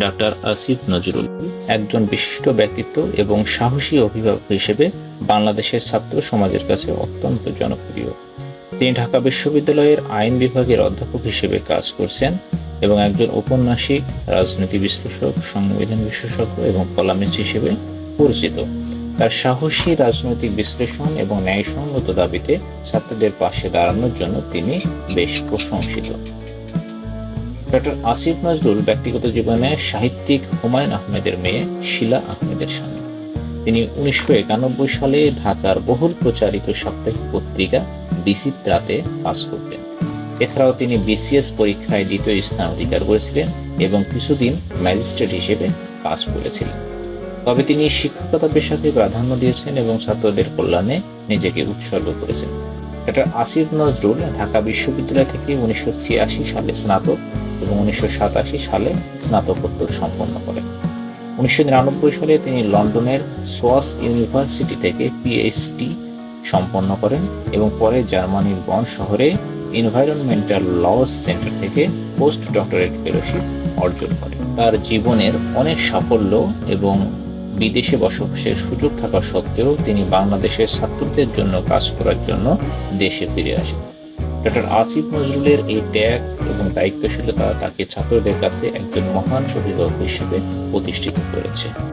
Doctor Asif Nazrul, একজন বিশিষ্ট ব্যক্তিত্ব এবং সাহসী অভিভাবক হিসেবে বাংলাদেশের ছাত্র সমাজের কাছে অত্যন্ত জনপ্রিয়। তিনি ঢাকা বিশ্ববিদ্যালয়ের আইন বিভাগের অধ্যাপক হিসেবে কাজ করছেন এবং একজন ঔপন্যাসিক, রাজনীতি বিশ্লেষক, সংবিধান বিশেষজ্ঞ এবং কলামিস্ট হিসেবে পরিচিত। তার সাহসী রাজনৈতিক বিশ্লেষণ এবং ন্যায়সঙ্গত দাবিতে ছাত্রদের পাশে দাঁড়ানোর জন্য তিনি বেশ প্রশংসিত। ডক্টর আসিফ নজরুল ব্যক্তিগত জীবনে সাহিত্যিক হুমায়ুন আহমেদের মেয়ে শিলা আহমেদের স্বামী। তিনি উনিশশো একানব্বই সালে ঢাকার বহুল প্রচারিত সাপ্তাহিক পত্রিকা বিচিত্রাতে পাস করতেন। এছাড়াও তিনি বিসিএস পরীক্ষায় দ্বিতীয় স্থান অধিকার করেছিলেন এবং কিছুদিন ম্যাজিস্ট্রেট হিসেবে কাজ করেছিলেন। তবে তিনি শিক্ষকতা পেশাকে প্রাধান্য দিয়েছেন এবং ছাত্রদের কল্যাণে নিজেকে উৎসর্গ করেছেন। ডক্টর আসিফ নজরুল ঢাকা বিশ্ববিদ্যালয় থেকে উনিশশো ছিয়াশি সালে স্নাতক এবং উনিশশো সাতাশি সালে স্নাতকোত্তর সম্পন্ন করেন উনিশশো নিরানব্বই সালে তিনি লন্ডনের সোয়াস ইউনিভার্সিটি থেকে পিএইচডি সম্পন্ন করেন এবং পরে জার্মানির বন শহরে এনভায়রনমেন্টাল লস সেন্টার থেকে পোস্ট ডক্টরেট ফেলোশিপ অর্জন করেন তার জীবনের অনেক সাফল্য এবং বিদেশে বসবাসের সুযোগ থাকা সত্ত্বেও তিনি বাংলাদেশের ছাত্রদের জন্য কাজ করার জন্য দেশে ফিরে আসেন। ডক্টর আসিফ নজরুলের এই ত্যাগ এবং দায়িত্বশীলতা তাকে ছাত্রদের কাছে একজন মহান অভিভাবক হিসেবে প্রতিষ্ঠিত করেছে।